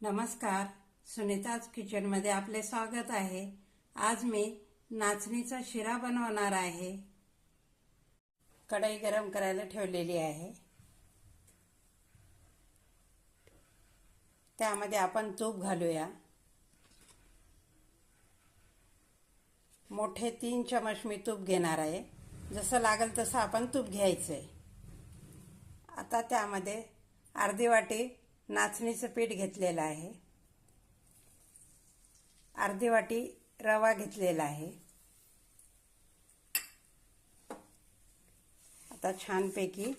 नमस्कार. सुनीताज किचनमध्ये आपले स्वागत आहे. आज मी नाचणीचा शिरा बनवणार आहे. कढई गरम करायला ठेवलेली आहे. त्यामध्ये आपण तूप घालूया. मोठे तीन चमच मी तूप घेणार आहे. जसं लागेल तसं आपण तूप घ्यायचं आहे आता त्यामध्ये अर्धी वाटी नाचणीचं पीठ घेतलेलं आहे. अर्धी वाटी रवा घेतलेला आहे. आता छानपैकी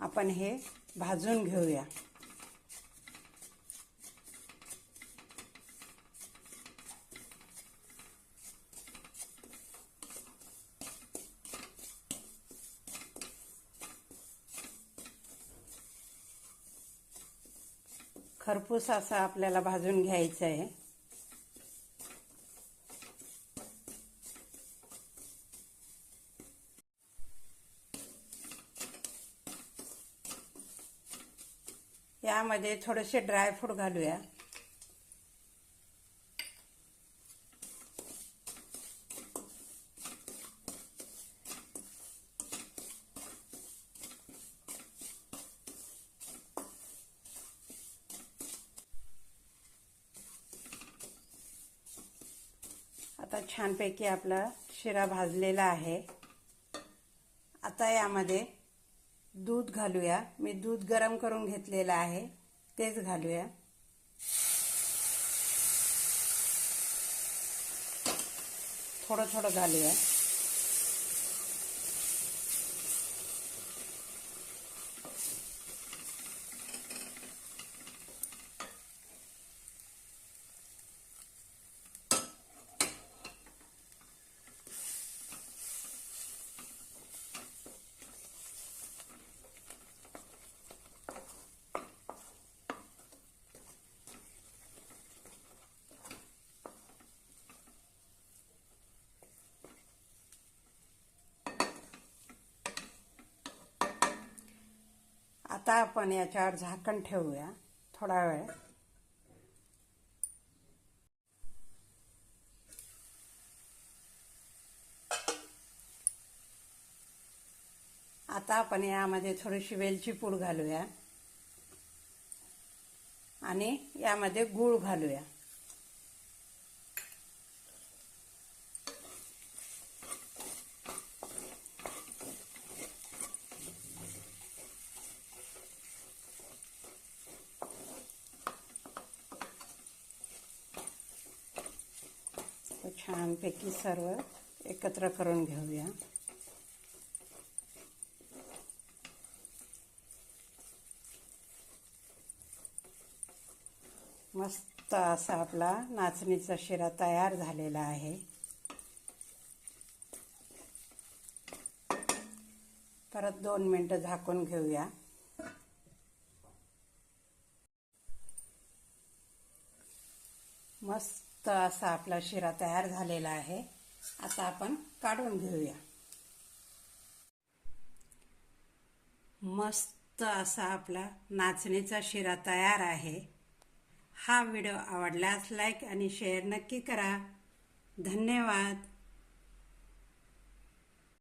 आपण हे भाजून घेऊया. खरपूस असा आपल्याला भाजून घ्यायचं आहे. यामध्ये थोडेसे ड्रायफ्रूट घालूया आता छानपैकी आपला शिरा भाजलेला आहे. आता यामध्ये दूध घालूया. मी दूध गरम करून घेतलेलं आहे. तेच घालूया. थोडं थोडं घालूया. आता आपण याच्यावर झाकण ठेवूया. थोडा वेळ. आता आपण यामध्ये थोडीशी वेलची पूड घालूया. आणि यामध्ये गूळ घालूया. तर छानपैकी सर्व एकत्र करून घेऊया. मस्त असा आपला नाचणीचा शिरा तयार झालेला आहे. परत दोन मिनटं झाकून घेऊया. मस्त मस्त असा आपला शिरा तयार झालेला आहे. आता आपण काढून घेऊया. मस्त असा आपला नाचणीचा शिरा तयार आहे. हा व्हिडिओ आवडल्यास लाईक आणि शेअर नक्की करा. धन्यवाद.